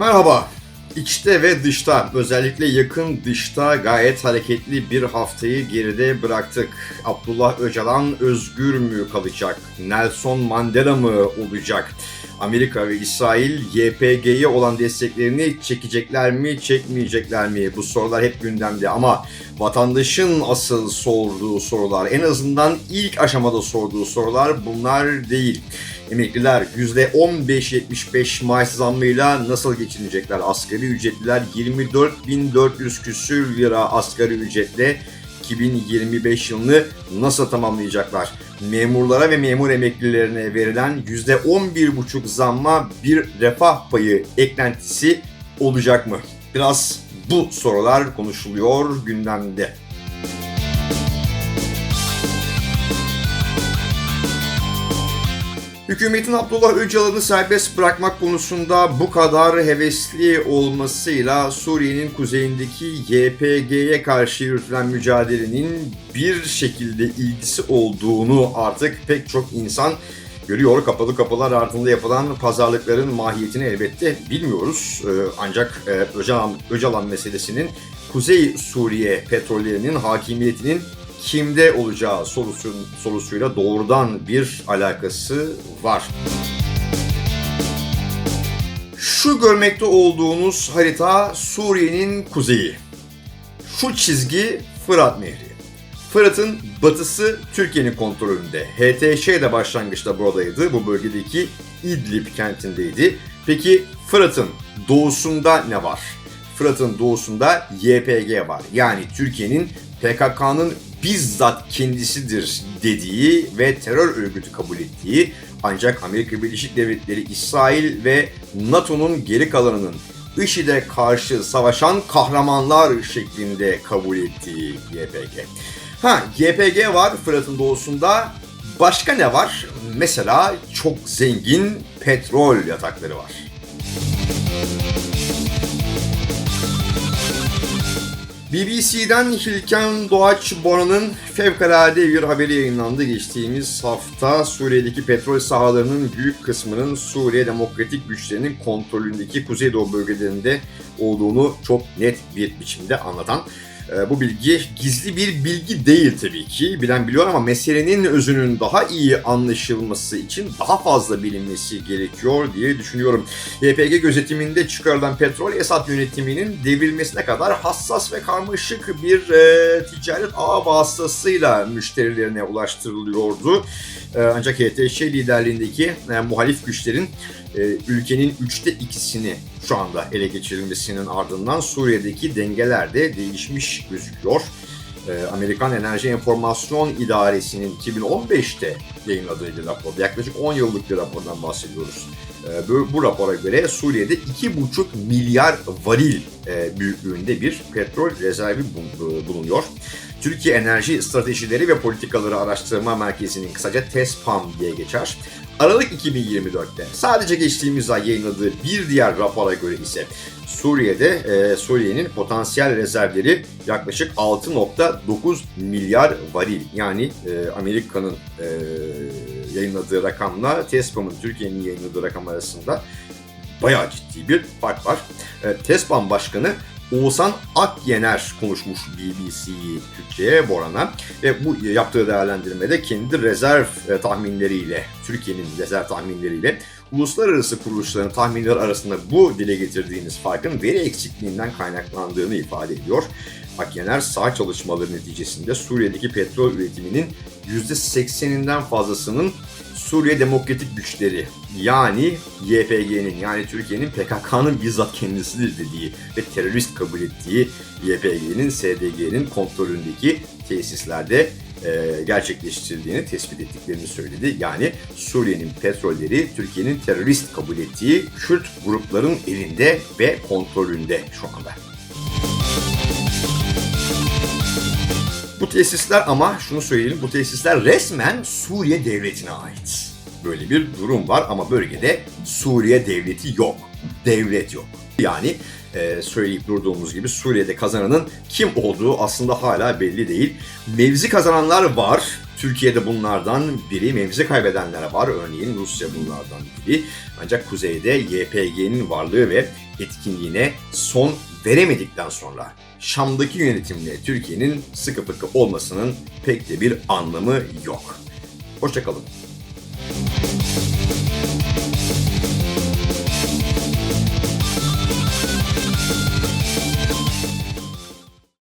Merhaba. İçte ve dışta, özellikle yakın dışta gayet hareketli bir haftayı geride bıraktık. Abdullah Öcalan özgür mü kalacak? Nelson Mandela mı olacak? Amerika ve İsrail YPG'ye olan desteklerini çekecekler mi, çekmeyecekler mi? Bu sorular hep gündemde ama vatandaşın asıl sorduğu sorular, en azından ilk aşamada sorduğu sorular bunlar değil. Emekliler %15-75 maaş zammıyla nasıl geçinecekler? Asgari ücretliler 24.400 küsür lira asgari ücretle 2025 yılını nasıl tamamlayacaklar? Memurlara ve memur emeklilerine verilen %11,5 zamma bir refah payı eklentisi olacak mı? Biraz bu sorular konuşuluyor gündemde. Hükümetin Abdullah Öcalan'ı serbest bırakmak konusunda bu kadar hevesli olmasıyla Suriye'nin kuzeyindeki YPG'ye karşı yürütülen mücadelenin bir şekilde ilgisi olduğunu artık pek çok insan görüyor. Kapalı kapılar ardında yapılan pazarlıkların mahiyetini elbette bilmiyoruz. Ee, ancak e, Öcalan, Öcalan meselesinin Kuzey Suriye petrollerinin hakimiyetinin kimde olacağı sorusu, sorusuyla doğrudan bir alakası var. Şu görmekte olduğunuz harita Suriye'nin kuzeyi. Şu çizgi Fırat Nehri. Fırat'ın batısı Türkiye'nin kontrolünde. HTŞ de başlangıçta buradaydı. Bu bölgedeki İdlib kentindeydi. Peki Fırat'ın doğusunda ne var? Fırat'ın doğusunda YPG var. Yani Türkiye'nin PKK'nın bizzat kendisidir dediği ve terör örgütü kabul ettiği ancak Amerika Birleşik Devletleri, İsrail ve NATO'nun geri kalanının IŞİD'e karşı savaşan kahramanlar şeklinde kabul ettiği YPG. Ha YPG var Fırat'ın doğusunda. Başka ne var? Mesela çok zengin petrol yatakları var. BBC'den Hilken Doğaç Bora'nın fevkalade bir haberi yayınlandı geçtiğimiz hafta. Suriye'deki petrol sahalarının büyük kısmının Suriye Demokratik Güçlerinin kontrolündeki Kuzeydoğu bölgelerinde olduğunu çok net bir biçimde anlatan bu bilgi gizli bir bilgi değil tabii ki. Bilen biliyor ama meselenin özünün daha iyi anlaşılması için daha fazla bilinmesi gerekiyor diye düşünüyorum. YPG gözetiminde çıkarılan petrol Esad yönetiminin devrilmesine kadar hassas ve karmaşık bir e, ticaret ağı vasıtasıyla müşterilerine ulaştırılıyordu. E, ancak HTŞ liderliğindeki e, muhalif güçlerin e, ülkenin üçte ikisini şu anda ele geçirilmesinin ardından Suriye'deki dengeler de değişmiş gözüküyor. E, Amerikan Enerji Enformasyon İdaresi'nin 2015'te yayınladığı bir raporda yaklaşık 10 yıllık bir rapordan bahsediyoruz. E, bu, bu rapora göre Suriye'de 2,5 milyar varil e, büyüklüğünde bir petrol rezervi bulunuyor. Türkiye Enerji Stratejileri ve Politikaları Araştırma Merkezi'nin kısaca TESPAM diye geçer. Aralık 2024'te sadece geçtiğimiz ay yayınladığı bir diğer rapora göre ise Suriye'de e, Suriye'nin potansiyel rezervleri yaklaşık 6.9 milyar varil. Yani e, Amerika'nın e, yayınladığı rakamla TESPAM'ın Türkiye'nin yayınladığı rakam arasında bayağı ciddi bir fark var. E, TESPAM Başkanı Oğuzhan Akyener konuşmuş BBC Türkçe'ye Boran'a ve bu yaptığı değerlendirmede kendi rezerv e, tahminleriyle, Türkiye'nin rezerv tahminleriyle uluslararası kuruluşların tahminleri arasında bu dile getirdiğiniz farkın veri eksikliğinden kaynaklandığını ifade ediyor. Akyener sağ çalışmaları neticesinde Suriye'deki petrol üretiminin %80'inden fazlasının Suriye Demokratik Güçleri yani YPG'nin yani Türkiye'nin PKK'nın bizzat kendisidir dediği ve terörist kabul ettiği YPG'nin SDG'nin kontrolündeki tesislerde e, gerçekleştirildiğini tespit ettiklerini söyledi. Yani Suriye'nin petrolleri Türkiye'nin terörist kabul ettiği Kürt grupların elinde ve kontrolünde şu anda. Bu tesisler ama şunu söyleyelim bu tesisler resmen Suriye devletine ait. Böyle bir durum var ama bölgede Suriye devleti yok. Devlet yok. Yani e, söyleyip durduğumuz gibi Suriye'de kazananın kim olduğu aslında hala belli değil. Mevzi kazananlar var. Türkiye'de bunlardan biri, mevzi kaybedenler var. Örneğin Rusya bunlardan biri. Ancak kuzeyde YPG'nin varlığı ve etkinliğine son veremedikten sonra Şam'daki yönetimle Türkiye'nin sıkı fıkı olmasının pek de bir anlamı yok. Hoşçakalın.